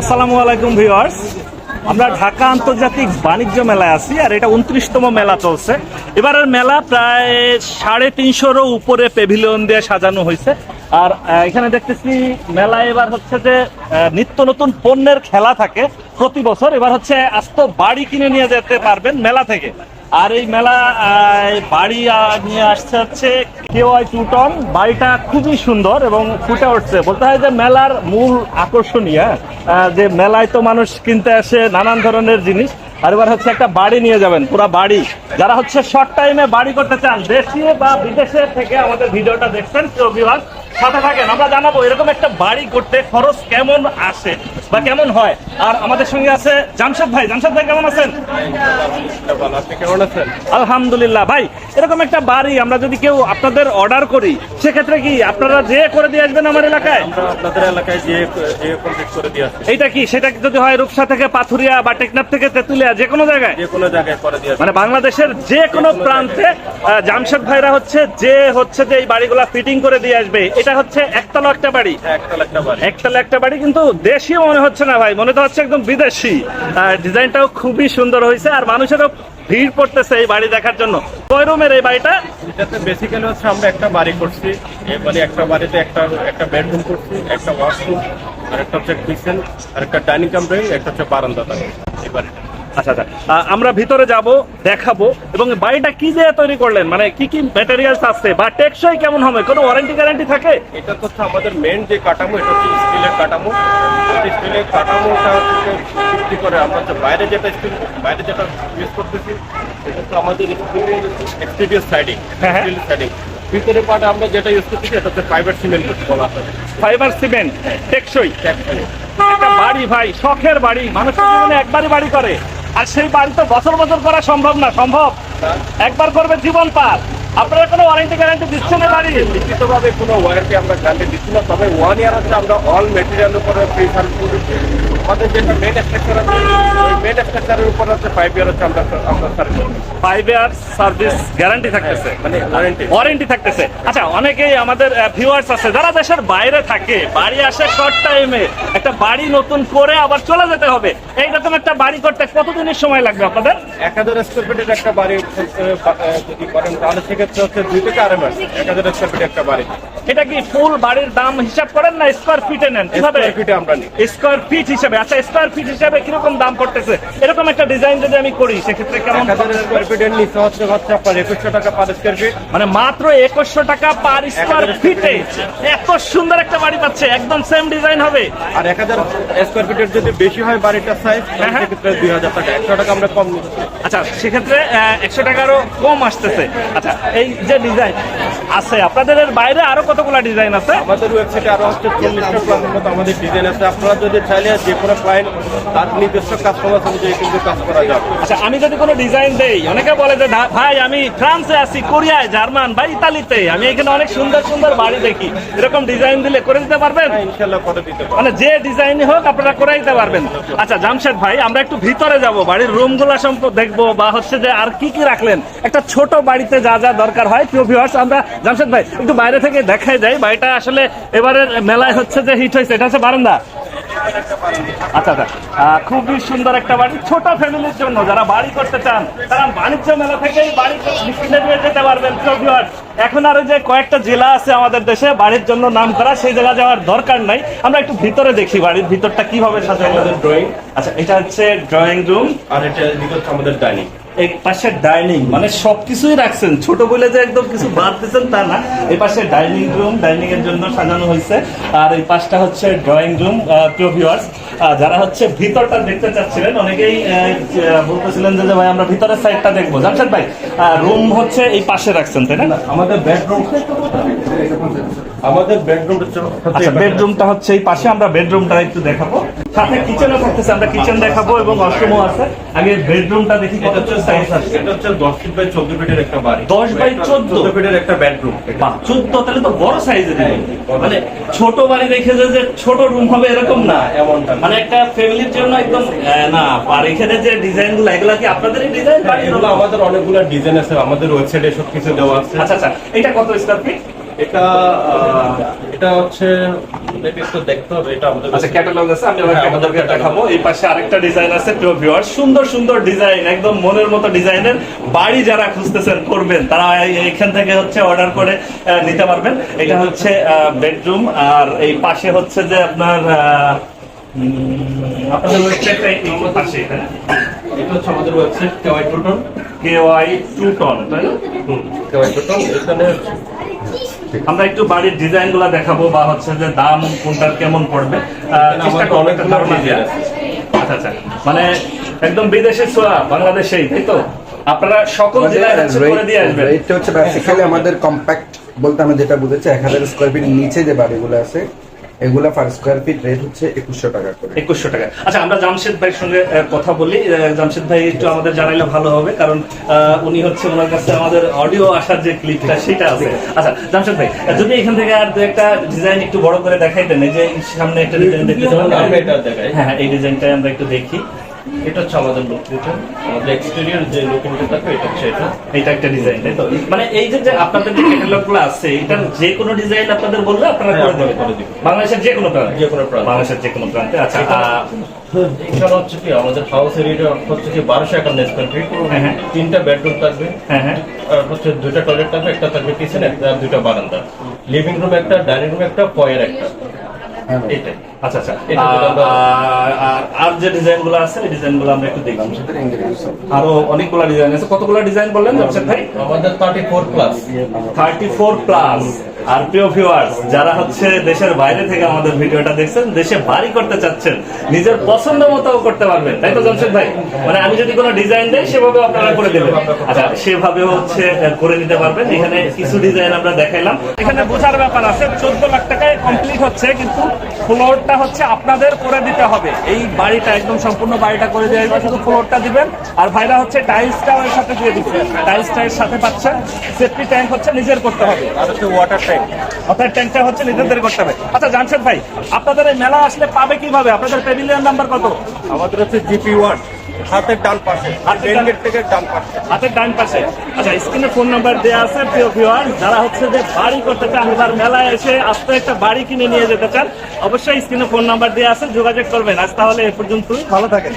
আসসালামু আলাইকুম ভিউয়ার্স। আমরা ঢাকা আন্তর্জাতিক বাণিজ্য মেলায় আছি, আর এটা উনত্রিশতম মেলা চলছে। এবারের মেলা প্রায় সাড়ে তিনশোরও উপরে পেভিলিয়ন দিয়ে সাজানো হয়েছে। আর এখানে দেখতেছি মেলা এবার হচ্ছে যে নিত্য নতুন পণ্যের খেলা থাকে প্রতি বছর। এবার হচ্ছে আস্ত বাড়ি কিনে নিয়ে যেতে পারবেন মেলা থেকে। আর এই মেলা বাড়ি নিয়ে আসছে হচ্ছে কেওয়াই টু টন বাড়িটা খুবই সুন্দর এবং ফুটে উঠছে। বলতে হয় যে মেলার মূল আকর্ষণীয় আহ, যে মেলায় তো মানুষ কিনতে আসে নানান ধরনের জিনিস। আর এবার হচ্ছে একটা বাড়ি নিয়ে যাবেন পুরো বাড়ি। যারা হচ্ছে শর্ট টাইমে বাড়ি করতে চান দেশে বা বিদেশে থেকে আমাদের ভিডিওটা দেখছেন কেউ বিভাগ সাথে থাকেন আমরা জানাব এরকম একটা বাড়ি করতে খরচ কেমন আসে বা কেমন হয়। আর আমাদের সঙ্গে আছে জামশেদ ভাই। জামশেদ ভাই কেমন আছেন? কেমন আছেন আলহামদুলিল্লাহ। ভাই এরকম একটা বাড়ি আমরা যদি কেউ আপনাদের অর্ডার করি সেক্ষেত্রে কি আপনারা যে করে দিয়ে আসবেন আমার এলাকায়? আপনাদের এলাকায় যে করে দিয়ে এইটা কি? সেটা যদি হয় রূপসা থেকে পাথুরিয়া বা টেকনাফ থেকে তেতুলিয়া যে কোনো জায়গায়? যে কোনো জায়গায় করে দিয়ে মানে বাংলাদেশের যে কোনো প্রান্তে জামশেদ ভাইরা হচ্ছে যে হচ্ছে যে এই বাড়িগুলা ফিটিং করে দিয়ে আসবে এটা হচ্ছে একতলা একটা বাড়ি। একটা একটা বাড়ি। একতলা একটা বাড়ি কিন্তু দেশীয় মনে হচ্ছে না ভাই মনে তো হচ্ছে একদম বিদেশি। আর ডিজাইনটাও খুবই সুন্দর হয়েছে আর মানুষেরও ভিড় পড়তেছে এই বাড়ি দেখার জন্য। কয় রুমের এই বাড়িটা? এটাতে বেসিক্যালি হচ্ছে আমরা একটা বাড়ি করছি। এবারে একটা বাড়িতে একটা একটা বেডরুম করছি একটা ওয়াশরুম আর একটা হচ্ছে কিচেন আর একটা ডাইনিং কাম রুম একটা হচ্ছে বারান্দা থাকে এই বাড়িটা। আচ্ছা আচ্ছা। আমরা ভিতরে যাব দেখাবো এবং বাড়িটা কি দিয়ে তৈরি করলেন? মানে কি কি ম্যাটেরিয়ালস আছে? বা টেকসই কেমন হবে? কোনো ওয়ারেন্টি গ্যারান্টি থাকে? এটা তো হচ্ছে আমাদের মেন যে কাঠামো এটা হচ্ছে স্টিলের কাঠামো। স্টিলের কাঠামোটা ভিত্তি করে আমরা হচ্ছে বাইরে যেটা স্টিল বাইরে যেটা ইউজ করতেছি এটা হচ্ছে আমাদের এক্সটিরিয়ার সাইডিং হ্যাঁ, হ্যাঁ। স্টিল সাইডিং ভিতরে পার্ট আমরা যেটা ইউজ করতেছি এটা হচ্ছে ফাইবার সিমেন্ট বলা হয়। ফাইবার সিমেন্ট টেকসই। Actually, একটা বাড়ি ভাই শখের বাড়ি। মানুষের জীবনে একবারই বাড়ি করে। আর সেই বাড়ি তো বছর বছর করা সম্ভব না সম্ভব? একবার করবে জীবন পার। আপনারা কোনো ওয়ারেন্টি গ্যারান্টি দিচ্ছেন এই বাড়ি লিখিতভাবে কোনো ওয়ারেন্টি আমরা গ্যারান্টি দিচ্ছি না তবে ওয়ান ইয়ার হচ্ছে আমরা অল মেটেরিয়াল উপরে ফ্রি সার্ভিস দিচ্ছি আমাদের যেটা মেন স্ট্রাকচার আছে ওই মেন স্ট্রাকচারের উপর হচ্ছে ফাইভ ইয়ার হচ্ছে আমরা আমরা service five year service guarantee থাকতেছে। মানে ওয়ারেন্টি ওয়ারেন্টি থাকতেছে। আচ্ছা অনেকেই আমাদের ভিউয়ার্স আছে যারা দেশের বাইরে থাকে বাড়ি আসে শর্ট টাইমে একটা বাড়ি নতুন করে আবার চলে যেতে হবে। এইরকম একটা বাড়ি করতে কতদিনের সময় লাগবে আপনাদের? এক হাজার স্কোয়ার ফিটের একটা বাড়ি যদি করেন তাহলে সেক্ষেত্রে হচ্ছে দুই থেকে আড়াই মাস। এক হাজার স্কোয়ার একটা বাড়ি। এটা কি ফুল বাড়ির দাম হিসাব করেন না স্কোয়ার ফিটে নেন? কীভাবে? স্কোয়ার ফিটে আমরা নিই। স্কোয়ার ফিট হিসাবে। আচ্ছা স্কোয়ার ফিট হিসাবে কীরকম দাম পড়তেছে? এরকম একটা ডিজাইন যদি আমি করি সেক্ষেত্রে কেমন স্কোয়ার ফিটের নিচে হচ্ছে হচ্ছে আপনার একুশশো টাকা পার স্কোয়ার ফিট মানে মাত্র একুশশো টাকা পার স্কোয়ার ফিটে এত সুন্দর একটা বাড়ি পাচ্ছে একদম সেম ডিজাইন হবে। আর এক হাজার স্কোয়ার ফিটের যদি বেশি হয় বাড়িটার সাইজ হ্যাঁ, হ্যাঁ। সেক্ষেত্রে দুই হাজার টাকা। একশো টাকা আমরা কম আচ্ছা সেক্ষেত্রে একশো টাকারও কম আসতেছে। আচ্ছা এই যে ডিজাইন আছে আপনাদের বাইরে আরও কতগুলা ডিজাইন আছে? আমাদের ওয়েবসাইটে আরও চল্লিশটা মতো আমাদের ডিজাইন আছে। আপনারা যদি চাইলে যে কোনো ক্লায়েন্ট তার নিজস্ব কাস্টমার অনুযায়ী কিন্তু কাজ করা যাবে। আচ্ছা আমি যদি কোনো ডিজাইন দেই অনেকে বলে যে ভাই আমি ফ্রান্সে আছি কোরিয়ায় জার্মান বা ইতালিতে। আমি এখানে অনেক সুন্দর সুন্দর বাড়ি দেখি। এরকম ডিজাইন দিলে করে দিতে পারবেন? হ্যাঁ করে দিতে মানে যে ডিজাইনই হোক আপনারা করে দিতে পারবেন। আচ্ছা জামশেদ ভাই আমরা একটু ভিতরে যাব। বাড়ির রুমগুলা সম্পর্কে দেখব বা হচ্ছে যে আর কি কি রাখলেন? একটা ছোট বাড়িতে যা যা দরকার হয় প্রিয় ভিউয়ার্স আমরা জামশেদ ভাই একটু বাইরে থেকে দেখাই যাই বাড়িটা আসলে এবারের মেলায় হচ্ছে যে হিট হয়েছে এটা হচ্ছে বারান্দা। আচ্ছা আচ্ছা। খুবই সুন্দর একটা বাড়ি ছোট ফ্যামিলির জন্য যারা বাড়ি করতে চান তারা বাণিজ্য মেলা থেকেই বাড়ি নিয়ে যেতে পারবেন। এখন আরও যে কয়েকটা জেলা আছে আমাদের দেশে বাড়ির জন্য নাম করা সেই জায়গা যাওয়ার দরকার নাই। আমরা একটু ভিতরে দেখি বাড়ির ভিতরটা কীভাবে সাজানো ড্রয়িং আচ্ছা এটা হচ্ছে ড্রয়িং রুম আর এটা আমাদের ডাইনিং এই পাশে ডাইনিং মানে সবকিছুই রাখছেন। ছোট বলে যে একদম কিছু বাদ দিচ্ছেন তা না। এই পাশে ডাইনিং রুম, ডাইনিং এর জন্য সাজানো হয়েছে। আর এই পাশটা হচ্ছে ড্রয়িং রুম প্রিয় ভিউয়ার্স যারা হচ্ছে ভিতরটা দেখতে চাচ্ছিলেন, অনেকেই বলতেছিলেন যে ভাই, আমরা ভিতরের সাইডটা দেখব। জামশেদ ভাই রুম হচ্ছে এই পাশে রাখছেন, তাই না? আমাদের বেডরুম আমাদের বেডরুম হচ্ছে আচ্ছা বেডরুমটা হচ্ছে এই পাশে আমরা বেডরুমটা একটু দেখাবো। সাথে কিচেনও থাকতেছে আমরা কিচেন দেখাবো এবং ওয়াশরুমও আছে। আগে বেডরুমটা দেখি কত সাইজ আছে। এটা হচ্ছে দশ ফিট বাই চোদ্দ ফিটের একটা বাড়ি। 10 বাই 14 চোদ্দ? ফিটের একটা বেডরুম বাহ, তাহলে তো বড় সাইজের মানে ছোট বাড়ি রেখে যে ছোট রুম হবে এরকম না। এমনটা মানে একটা ফ্যামিলির জন্য একদম না আর এখানে যে ডিজাইনগুলো এগুলা কি আপনাদের ডিজাইন এগুলো আমাদের অনেকগুলো ডিজাইন আছে। আমাদের ওয়েবসাইটে সব কিছু দেওয়া আছে। আচ্ছা আচ্ছা এটা কত স্কোয়ার ফিট এটা এটা হচ্ছে একটু দেখতে হবে এটা আমাদের আচ্ছা ক্যাটালগ আছে আমি হ্যাঁ, আপনাদেরকে দেখাবো। এই পাশে আরেকটা ডিজাইন আছে প্রিয় ভিউয়ার সুন্দর সুন্দর ডিজাইন একদম মনের মতো ডিজাইনের বাড়ি যারা খুঁজতেছেন করবেন তারা এই- থেকে হচ্ছে অর্ডার করে নিতে পারবেন। এটা হচ্ছে বেডরুম আর এই পাশে হচ্ছে যে আপনার আপনাদের ওয়েবসাইটটা এই পাশে হ্যাঁ এটা হচ্ছে আমাদের ওয়েবসাইট কেওয়াই টুটন তাই না? কেওয়াই টুটন এখানে আমরা একটু বাড়ির ডিজাইনগুলা দেখাবো বা হচ্ছে যে দাম কোনটার কেমন পড়বে। চেষ্টা করব একটা ধারণা আচ্ছা আচ্ছা। মানে একদম বিদেশের ছোঁয়া বাংলাদেশেই তাই তো? আপনারা সকল জেলায় হচ্ছে করে দিয়ে আসবেন। এটা হচ্ছে বেসিক্যালি আমাদের কম্প্যাক্ট বলতে আমি যেটা বুঝেছি এক হাজার স্কোয়ার ফিট নিচে যে বাড়িগুলো আছে এগুলা পার স্কোয়ার ফিট রেট হচ্ছে একুশশো টাকা করে। একুশশো টাকা। আচ্ছা আমরা জামশেদ ভাইয়ের সঙ্গে কথা বলি। জামশেদ ভাই একটু আমাদের জানাইলে ভালো হবে কারণ আহ, উনি হচ্ছে ওনার কাছে আমাদের অডিও আসার যে ক্লিপটা সেটা আছে। আচ্ছা জামশেদ ভাই যদি এখান থেকে আর দু একটা ডিজাইন একটু বড় করে দেখাইতেন এই যে সামনে একটা ডিজাইন দেখতে যেমন আমি এটা দেখাই। হ্যাঁ হ্যাঁ, এই ডিজাইনটা আমরা একটু দেখি। এটা হচ্ছে আমাদের লোকেশন আমাদের এক্সটেরিয়র যে লোকেশনটা থাকবে এটা হচ্ছে এটা এইটা একটা ডিজাইন তাই তো? মানে এই যে যে আপনাদের যে আছে এটার যে কোনো ডিজাইন আপনাদের বললে আপনারা হ্যাঁ, করে দেবেন। বাংলাদেশের যে কোনো প্রান্তে। যে কোনো প্রান্তে। বাংলাদেশের যে কোনো প্রান্তে। আচ্ছা এখানে হচ্ছে কি আমাদের হাউস এরিয়াটা হচ্ছে কি বারোশো একান্ন স্কোয়ার ফিট হ্যাঁ। তিনটা বেডরুম থাকবে। হ্যাঁ হ্যাঁ। হচ্ছে দুইটা টয়লেট থাকবে একটা থাকবে কিচেন একটা দুইটা বারান্দা। লিভিং রুম একটা ডাইনিং রুম একটা পয়ের একটা। এটাই। আচ্ছা আচ্ছা আর- যে ডিজাইনগুলো আছে এই ডিজাইনগুলো আমরা একটু দেখলাম আরও অনেকগুলো ডিজাইন আছে। কতগুলো ডিজাইন বললেন জামশেদ ভাই? আমাদের thirty four plus thirty four plus আর প্রিয় ভিউয়ার্স যারা হচ্ছে দেশের বাইরে থেকে আমাদের ভিডিওটা দেখছেন, দেশে বাড়ি করতে চাচ্ছেন, নিজের পছন্দ মতো করতে পারবেন। তাই তো, জামশেদ ভাই? মানে আমি যদি কোনো ডিজাইন দেই সেভাবে আপনারা করে দেবেন। আচ্ছা সেভাবে হচ্ছে করে নিতে পারবেন। এখানে কিছু ডিজাইন আমরা দেখাইলাম। এখানে বোঝার ব্যাপার আছে, চোদ্দ লাখ টাকায় কমপ্লিট হচ্ছে, কিন্তু ফ্লোরটা হচ্ছে আপনাদের করে দিতে হবে। এই বাড়িটা, একদম সম্পূর্ণ বাড়িটা করে দিয়ে আসবে শুধু ফ্লোরটা দিবেন। আর ভাইরা হচ্ছে টাইলসটাও এর সাথে দিয়ে দিচ্ছেন টাইলসটা এর সাথে পাচ্ছেন সেফটি ট্যাঙ্ক হচ্ছে নিজের করতে হবে। আর হচ্ছে ওয়াটার ট্যাঙ্ক অর্থাৎ ট্যাঙ্কটা হচ্ছে নিজেদের করতে হবে আচ্ছা জামশেদ ভাই আপনাদের এই মেলা আসলে পাবে কীভাবে? আপনাদের প্যাভিলিয়ন নাম্বার কত? আমাদের হচ্ছে জিপি ওয়ান হাতের ডান পাশে হাতের থেকে ডান পাশে। হাতের ডান পাশে। আচ্ছা স্ক্রিনে ফোন নাম্বার দেওয়া আছে প্রিয় ভিউয়ার যারা হচ্ছে যে বাড়ি করতে চান এবার মেলায় এসে আস্তে একটা বাড়ি কিনে নিয়ে যেতে চান অবশ্যই স্ক্রিনে ফোন নাম্বার দেওয়া আছে যোগাযোগ করবেন। আজ তাহলে এ পর্যন্তই ভালো থাকেন।